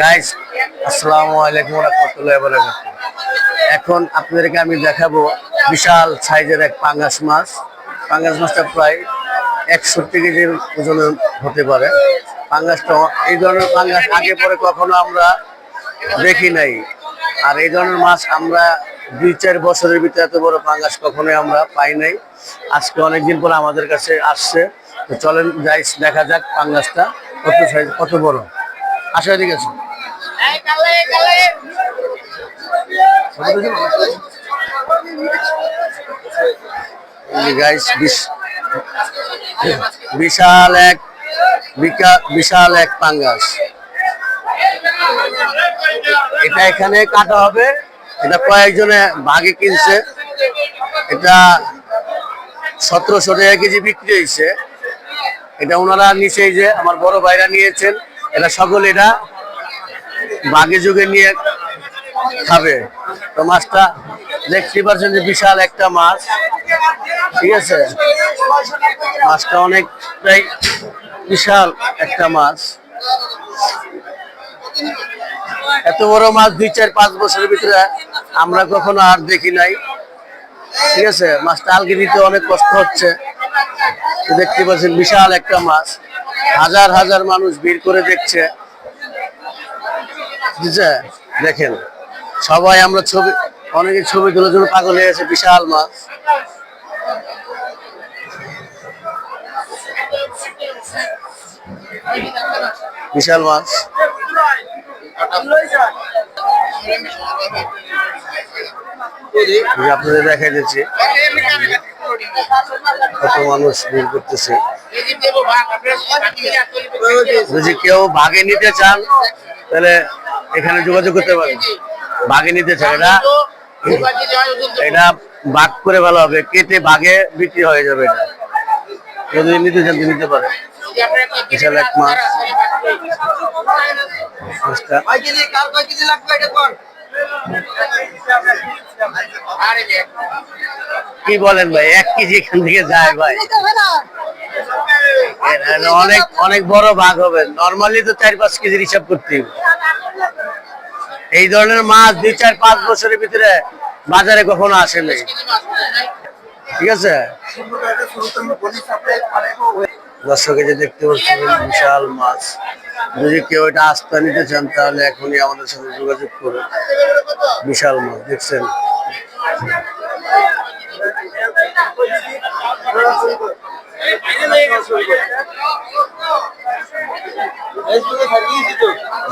Guys আসসালামু আলাইকুম রহমতুল্লাহ বারাকাতুহু। এখন আপনাদেরকে আমি দেখাবো বিশাল সাইজের এক পাঙ্গাস মাছ। পাঙ্গাস মাছটা প্রায় একষট্টি কেজির ওজনের হতে পারে। পাঙ্গাসটা এই ধরনের পাঙ্গাস আগে পরে কখনো আমরা দেখি নাই। আর এই ধরনের মাছ আমরা দুই চার বছরের ভিতরে এত বড় পাঙ্গাস কখনোই আমরা পাই নাই। আজকে অনেকদিন পর আমাদের কাছে আসছে। তো চলেন যাই দেখা যাক পাঙ্গাসটা কত সাইজ কত বড়। আসা ঠিক আছে। বিশাল এক বিশাল এক পাঙ্গাস। এটা এখানে কাটা হবে। এটা কয়েকজনে ভাগে কিনছে। এটা সতেরোশো টাকা কেজি বিক্রি হয়েছে। এটা ওনারা নিচে যে আমার বড় ভাইরা নিয়েছেন। এটা সকল এটা বাঘে যুগে নিয়ে খাবে। তো মাছটা দেখতে পাচ্ছেন যে বিশাল একটা মাছ। ঠিক আছে? মাছটা অনেকটাই বিশাল একটা মাছ। এত বড় মাছ দুই, চার, পাঁচ বছরের ভিতরে আমরা কখনো আর দেখি নাই। ঠিক আছে? মাছটা আলগি দিতে অনেক কষ্ট হচ্ছে। দেখতে পাচ্ছেন বিশাল একটা মাছ। হাজার হাজার মানুষ ভিড় করে দেখছে। বুঝছে দেখেন সবাই আমরা ছবি অনেকে ছবি তোলার জন্য পাগল হয়ে গেছে বিশাল মাছ বিশাল মাছ আপনাদের দেখাই দিচ্ছি। কত মানুষ ভিড় করতেছে। যদি কেউ ভাগে নিতে চান তাহলে এখানে যোগাযোগ করতে পারেন। ভাগে নিতে চান এটা এটা ভাগ করে ভালো হবে, কেটে ভাগে বিক্রি হয়ে যাবে এটা। যদি নিতে চান নিতে বিশাল এক কি বলেন ভাই, এক কেজি এখান থেকে যায় ভাই। অনেক অনেক বড় ভাগ হবে। নর্মালি তো চার পাঁচ কেজির হিসাব করতে হবে। এই ধরনের মাছ দুই, চার, পাঁচ বছরের ভিতরে বাজারে কখনো আসে নাই ঠিক আছে? দর্শক যে দেখতে পাচ্ছেন, বিশাল মাছ। যদি কেউ এটা আস্থা নিতে চান, তাহলে এখনই আমাদের সাথে যোগাযোগ করুন। বিশাল মাছ, দেখছেন?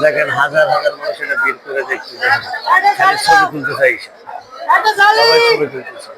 দেখেন হাজার হাজার মানুষ এটা ভিড় করে দেখতে খালি ছবি তুলতে চাইছে। সবাই ছবি তুলতেছে।